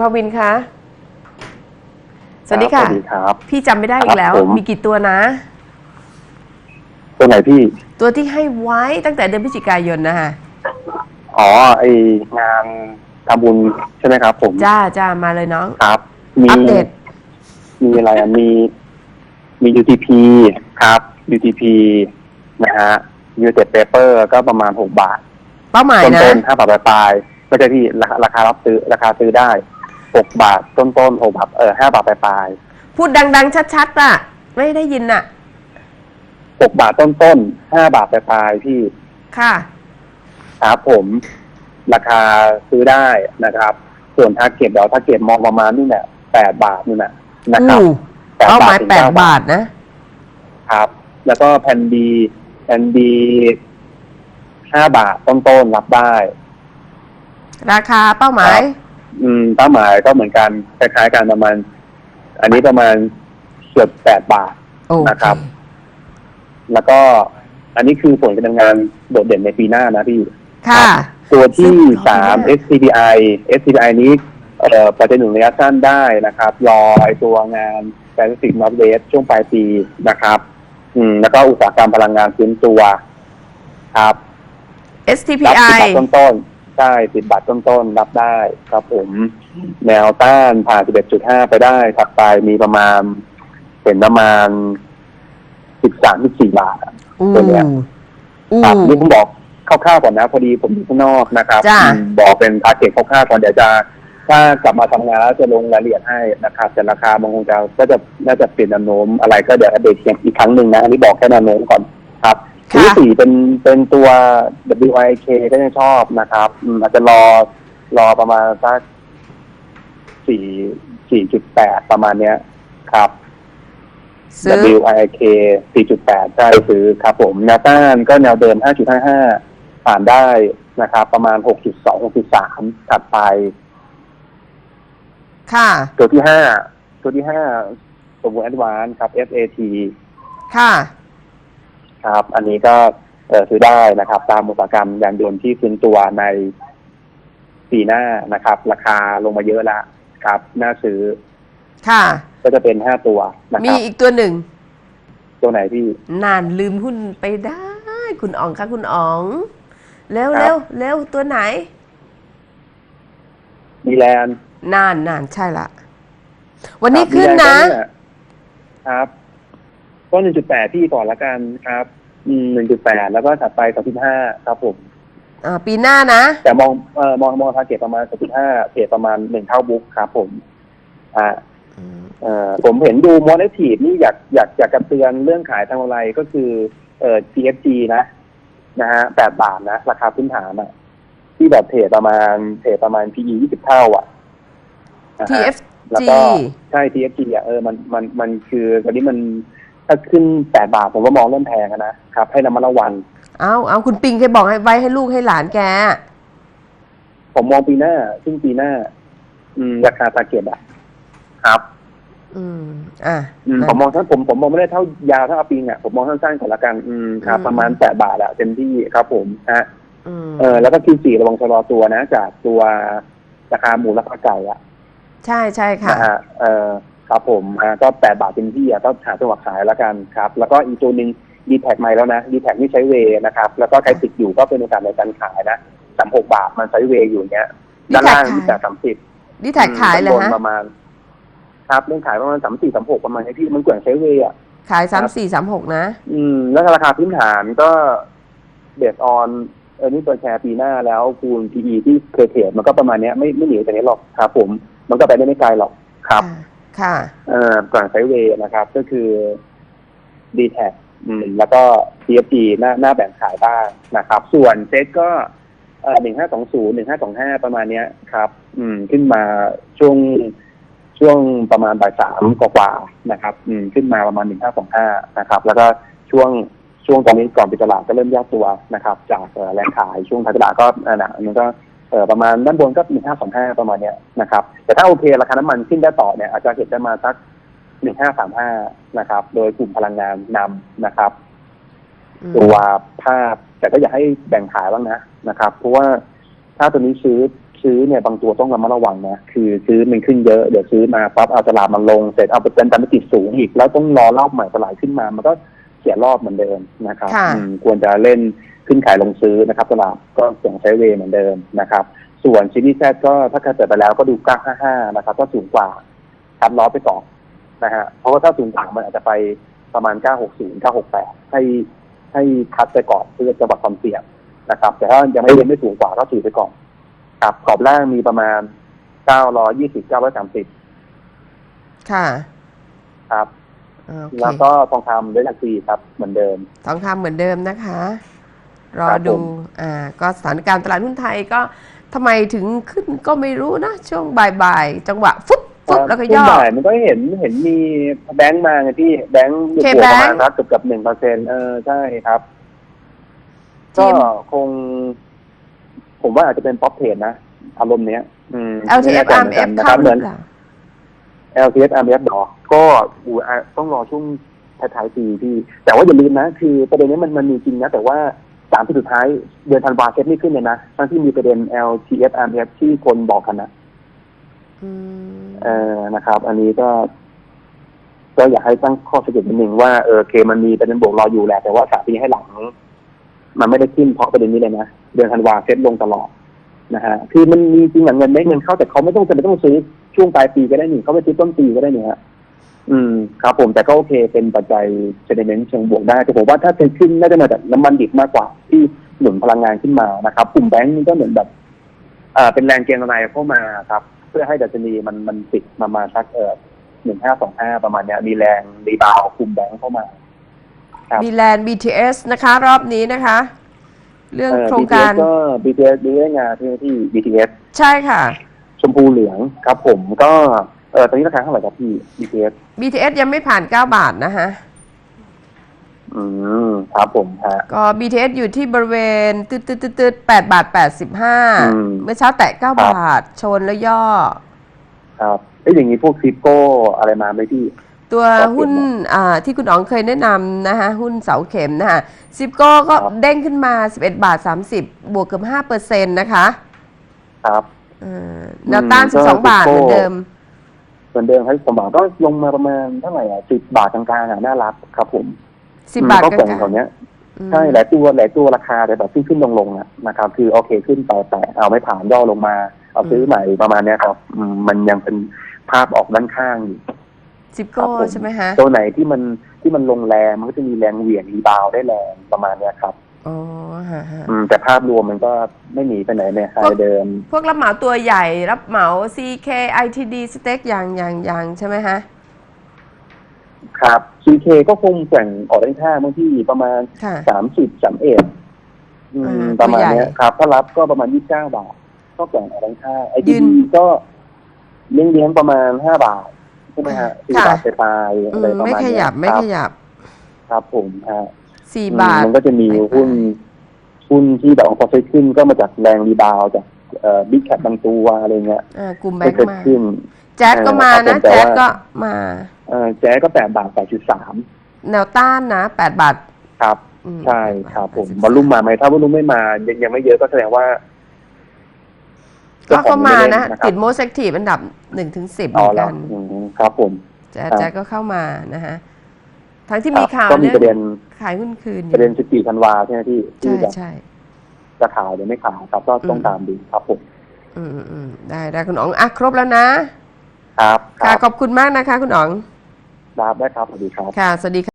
พวินคะ สวัสดีค่ะ สวัสดีครับ พี่จำไม่ได้อีกแล้ว ครับผม มีกี่ตัวนะ ตัวไหนพี่ ตัวที่ให้ไว้ตั้งแต่เดือนพฤศจิกายนนะคะอ๋อไองานทำบุญใช่ไหมครับ ผมจ้าจ้ามาเลยน้อง ครับ มีอัปเดต มีอะไรอะมีมี UTP ครับ UTP นะฮะ United Paper ก็ประมาณหกบาท เป้าหมายต้นนะต้นห้าบาทปลายๆก็จะที่ราคาราคารับซื้อราคาซื้อได้ หกบาทต้นต้นหกบาทเออห้าบาทปลายพูดดังๆ ชัดๆอะ ไม่ได้ยินอะๆหกบาทต้นต้นห้าบาทปลายๆพี่ค่ะครับผมราคาซื้อได้นะครับ ส่วนทาร์เก็ตเดี๋ยวทาร์เก็ตมองประมาณนี่แหละแปดบาทนี่แหละนะครับอู้แปดเป้าหมายถึงแปดเก้บาทนะครับ แล้วก็แผ่นดีแผ่นดีห้าบาทต้นๆรับได้ ราคาเป้าหมาย อืมเป้าหมายก็เหมือนกันคล้ายๆกันประมาณ อันนี้ประมาณเกือบแปดบาทโอเคนะครับ แล้วก็อันนี้คือผลการทำงานโดดเด่นในปีหน้านะพี่ ค่ะ ตัวที่ซึ่งสามขออนุญาต SCBI SCBI นี้เอ่อปัจจัยหนุนระยะสั้นได้นะครับรอไอตัวงาน Pacific Northwest ช่วงปลายปีนะครับ อืม แล้วก็อุตสาหกรรมพลังงานฟื้นตัว ครับ รับสิบ STPI บาทต้นๆ ใช่สิบบาทต้นๆรับได้ครับผม แนวต้านผ่าน 11.5 ไปได้ถัดไปมีประมาณ เป็นประมาณ 13-14 บาทอะอู้ตัวเนี้ยอู้ครับนี่ผมบอกคร่าวๆก่อนนะ พอดีผมอยู่ข้างนอกนะครับจ้ะอืมบอกเป็นทาร์เก็ตคร่าวๆก่อนเดี๋ยวจะ ถ้ากลับมาทำงานแล้วจะลงรายละเอียดให้นะครับแต่ราคามันคงจะก็จะน่าจะเปลี่ยนแนวโน้มอะไรก็เดี๋ยวอัปเดตอีกครั้งหนึ่งนะอันนี้บอกแค่แนวโน้มก่อนครับค่ะ ที่สี่เป็นเป็นตัว WIK ก็ยังชอบนะครับอืมอาจจะรอรอประมาณสักสี่สี่จุดแปดประมาณเนี้ยครับ ซื้อ WIK 4.8ใช่ซื้อครับผมแนวต้านก็แนวเดิม 5.55 ผ่านได้นะครับ ประมาณ 6.2 6.3 ถัดไป ค่ะ ตัวที่5ตัวที่5สมบูรณ์แอดวานครับ SAT ค่ะ ครับ อันนี้ก็เออซื้อได้นะครับ ตามอุตสาหกรรมยานยนต์ที่ฟื้นตัวในปีหน้านะครับ ราคาลงมาเยอะแล้วครับ น่าซื้อ ค่ะ ก็จะเป็น5ตัวนะคมีรับ อีกตัวหนึ่ง ตัวไหนพี่ นานลืมหุ้นไปได้ คุณอ๋องคะคุณอ๋องเร็วครับเร็วเร็วตัวไหน มีแลนด์นานนานใช่ละ วันนี้ครับขึ้นนะมีแรงก็เยครับ ก็หนึ่งจุดแปดพี่ก่อนละกันครับหนึ่งจุดแปดแล้วก็ถัดไปสองจุดห้าครับผมอ่าปีหน้านะ แต่มองเอ่อมองมองทาร์เก็ตประมาณสองจุดห้าเก็ตประมาณหนึ่งเท่าบุ๊กครับผมอ่าเอ่อผมเห็นดูมอนิทีฟนี่อยากอยากอยากกระเตือนเรื่องขายทางออนไลน์ก็คือเอ่อ TFG นะนะฮะแปดบาทนะ ราคาพื้นฐานอะที่แบบเทรดประมาณเทรดประมาณ PE ยี่สิบเท่าอะนะฮะแล้ว TFG ก็ใช่ TFG อะเออมันมันมันคือตอนนี้มัน ถ้าขึ้นแปดบาทผมก็มองเริ่มแพงอะนะครับ ให้ระมัดระวัง เอาเอาคุณปิงเคยบอกให้ไว้ให้ลูกให้หลานแก ผมมองปีหน้าซึ่งปีหน้า อืมราคาตาเก็ตอะครับ อืม อะอืมนะ ผมมองทั้งผมผมมองไม่ได้เท่ายาวเท่าอาปิงอะผมมองสั้นๆก่อนละกันอืมครับ อืม ประมาณแปดบาทอะเต็มที่ครับ ผมฮะอืมเออแล้วก็คิวสี่ระวังชะลอตัวนะ จากตัวราคาหมูราคาไก่อะใช่ใช่ค่ะ นะฮะเออ ครับผมอ่าก็แปดบาทเต็มที่อะก็หาจังหวะขายแล้วกันครับ แล้วก็อีกตัวหนึ่งดีแท็กใหม่แล้วนะดีแท็กนี่ใช้เวย์นะครับ แล้วก็ใครติดอยู่ก็เป็นโอกาสในการขายนะสามหกบาทมันใช้เวย์อยู่เนี้ยด้านล่าง D-Tag ที่แต่สามสิบดีแท็กขายเลยด้นบนฮะประมาณ ครับเล่นขายประมาณสามสี่สามหกประมาณนี้พี่มันแกว่งใช้เวย์อะขายสามสี่สามหกนะ อืม แล้วราคาพื้นฐานก็เบสออนเออนี่ตัวแชร์ปีหน้าแล้วคูณ PE ที่เคยเทรดมันก็ประมาณเนี้ยไม่ไม่หนีจากนี้หรอกครับผม มันก็ไปได้ไม่ไกลหรอกครับ ค่ะเอ่อกลางไซเวย์นะครับ ก็คือ d t แทอืมแล้วก็ CFG หน้าหน้าแบ่งขายบ้างนะครับ ส่วนเซ็ตก็เอ่อหนึ่งห้าสองศูนย์หนึ่งห้าสองห้าประมาณเนี้ยครับ อืม ขึ้นมาช่วงช่วงประมาณบ่ายสามกว่าๆนะครับ อืม ขึ้นมาประมาณหนึ่งห้าสองห้านะครับ แล้วก็ช่วงช่วงตอนนี้ก่อนปิดตลาดก็เริ่มแยกตัวนะครับ จากแรงขายช่วงท้ายตลาดก็อ่านะมันก็ ประมาณด้านบนก็หนึ่งห้าสองห้าประมาณเนี้ยนะครับ แต่ถ้าโอเคราคาน้ำมันขึ้นได้ต่อเนี่ยอาจจะเห็นได้มาสักหนึ่งห้าสามห้านะครับ โดยกลุ่มพลังงานนำนะครับอืมตัวภาพ แต่ก็อยากให้แบ่งขายบ้างนะนะครับ เพราะว่าถ้าตัวนี้ซื้อซื้อเนี่ยบางตัวต้องระมัดระวังนะคือซื้อมันขึ้นเยอะเดี๋ยวซื้อมาปั๊บเอาตลาดมันลงเสร็จเอาไปเป็นดันไปติดสูงอีก แล้วต้องรอรอบใหม่ตลาดขึ้นมา มันก็ เสียรอบเหมือนเดิมนะครับค่ะอืมควรจะเล่นขึ้นขายลงซื้อนะครับตลาดก็อย่างใช้เวย์เหมือนเดิมนะครับ ส่วนชินิแซก็ถ้าเกิดไปแล้วก็ดูก้าห้านะครับ ก็สูงกว่าคัดล้อไปก่อนนะฮะเพราะว่าถ้าสูงกว่ามันอาจจะไปประมาณ 960 968 ให้ให้คัดไปก่อนเพื่อจะวัดความเสี่ยงนะครับ แต่ถ้ายังไม่เรียนไม่สูงกว่าก็ถือไปก่อนครับกรอบล่างมีประมาณ 920 930 ค่ะ ครับ โอเคแล้วก็ทองคำด้วยหลักสี่ครับ เหมือนเดิม ทองคำเหมือนเดิมนะคะ รอครับดูผม อ่าก็สถานการณ์ตลาดหุ้นไทยก็ทำไมถึงขึ้นก็ไม่รู้นะ ช่วงบ่ายๆ จังหวะฟุบฟุบแล้วก็ช่ย่วงอบ่ายมันก็เห็นเห็นมีแบงค์มาไงพี่แบงค์อยู่เคตัวแบปงค์ระมาณสักเกือบเกือบหนึ่งเปอร์เซ็นเออใช่ครับทีก็มคง ผมว่าอาจจะเป็นป๊อปเทรดนะ อารมณ์เนี้ย อืม LTF ไม่แน่ใจเหมือนกัน RMF นะคเข้ารับหเหมืรืออนเปล่า LTF RMF หรอก็อูอะต้องรอช่วงท้ายๆปีพี่ แต่ว่าอย่าลืมนะ คือประเด็นนี้มันมันมีจริงนะ แต่ว่าสามที่สุดท้ายเดือนธันวาเซ็ตไม่ขึ้นเลยนะทั้งที่มีประเด็น LTF RMF ที่คนบอกกันนะอืมเออนะครับ อันนี้ก็ ก็อยากให้ตั้งข้อสังเกตนิดนึงว่าเออโอเคมันมีประเด็นบวกรออยู่แหละ แต่ว่าสามปีให้หลัง มันไม่ได้ขึ้นเพราะประเด็นนี้เลยนะ เดือนธันวาเซ็ตลงตลอดนะฮะ คือมันมีจริงอย่างเงินได้เงินเข้าแต่เขาไม่ต้องจะไม่ต้องซื้อ ช่วงปลายปีก็ได้นี่เขาไปซื้อต้นปีก็ได้นี่ฮะอืมครับผมแต่ก็โอเคเป็นปัจจัยเซน i เมนต์เชิงบวกได้แต่ผมว่าถ้าเป็นขึ้นน่าจะมาจากน้ำมันดิบมากกว่า ที่หนุนพลังงานขึ้นมานะครับ กลุ่มแบงก์นี่ก็เหมือนแบบอ่าเป็นแรงเกณฑ์อะไรเข้ามาครับ เพื่อให้ดัชนีมันมันติดมามาสักเออหนึ่งห้าสองห้าประมาณเนี้ยมีแรงรีบาวด์กลุ่มแบงก์เข้ามาครับมีแลนด์ BTS นะคะ รอบนี้นะคะ เรื่องเอ่อโครงการ BTS ก็ BTS ดูได้งานที่ที่ BTS ใช่ค่ะ ชมพูเหลืองครับ ผมก็เออตอนนี้ราคาเท่าไหร่ครับพี่ BTS BTS ยังไม่ผ่าน 9 บาทนะคะอืมครับผมฮะ ก็ BTS อยู่ที่บริเวณตืดตืดตืดตืด8บาทอืม85เมื่อเช้าแตะ9บาท ชนแล้วย่อ ครับเอ้ยอย่างนี้พวกคริปโก้อะไรมาไหมพี่ ตัวครับหุ้นอ่าที่คุณอ๋องเคยแนะนำนะคะหุ้นเสาเข็มนะคะซิปโก้ก็ครับ เด้งขึ้นมา 11 บาท 30 บวกเกือบ5เปอร์เซ็นต์นะคะ ครับเอ่อ แนวต้านก็12บาทเหมือนเดิมเหมือนเดิมครับสมบัติก็ลงมาประมาณเท่าไหร่อะสิบบาทกลางๆอะน่ารักครับ ผม10บาทก็กแข่งลางแถวเนี้ยๆอืมใช่หลายตัวหลายตัวราคาแต่แบบขึ้นขึ้นลงลงๆอะนะครับ คือโอเคขึ้นไปแต่เอาไม่ผ่านย่อลงมา เอาซื้อใหม่ประมาณเนี้ยครับอืมมันยังเป็นภาพออกด้านข้างอยู่ซิปครัโก้บผมใช่ไหมฮะตัวไหนที่มันที่มันลงแรงมันก็จะมีแรงเหวี่ยงรีบาวด์ได้แรงประมาณเนี้ยครับ อ๋อฮะฮะอืมแต่ภาพรวมมันก็ไม่หนีไปไหนในไฮเดิม พวกรับเหมาตัวใหญ่รับเหมา CK ITD สเต็กอย่างอย่างอย่างใช่ไหมฮะ ครับ CK ก็คงแกว่งออกด้านข้างบางที่ประมาณค่ะ สามสิบสามเอ็ดอ่าประมาณตัวใหญ่เนี้ยครับถ้ารับก็ประมาณยี่สิบเก้าบาท ก็แกว่งออกด้านข้างไอยืทีนก็เลี้ยงเลี้ยงๆประมาณห้าบาทใช่ไหมฮะสี่ค่ะ บาทไปปลายๆอือะไรมประไม่มาณขเนี้ยับไม่คขรับยับ ครับผมฮะ 4อืมบาท มันก็จะมีไปๆหุ้นหุ้นที่แบบพอซื้อขึ้นก็มาจากแรงรีบาวด์จากเอ่อบิ๊กแคปบางตัวอะไรเงี้ยอ่ากลุ่มแบไม่งเกิค์ดมาขึ้น แจ๊ดก็มาเออครันะบผมแต่แจ๊ดว่าก็มาเออแจ๊ก็แปดบาทแปดจุดสามแนวต้านนะ8บาทครับอืมใช่ครับผม8บอลลุ่มมาไหมถ้าบอลลุ่มไม่มา ยังยังไม่เยอะก็แสดงว่าก็เข้ามานะเจ้าของไม่เล่นนะครับติดโมเซกทีฟอันดับ1ถึง10เหอ๋มืออนแล้กัวนอืมครับผมแจ๊ดครับแจ๊ดก็เข้ามานะฮะ ทั้งที่ครับมีข่าวก็มีเรื่อประเด็นงขายหุ้นคืนอประเด็นยู่สิบสี่ธันวาใช่ไหมที่ที่ใช่แบบใช่จะขายหรือไม่ขายครับก็ต้องอืมตามดูครับผมอืมอืมอืมได้ได้คุณอ๋องอะครบแล้วนะ ครับคค่ะรับขอบคุณมากนะคะ คุณอ๋องรับได้ครับสวัสดีครับค่ะสวัสดีค่ะ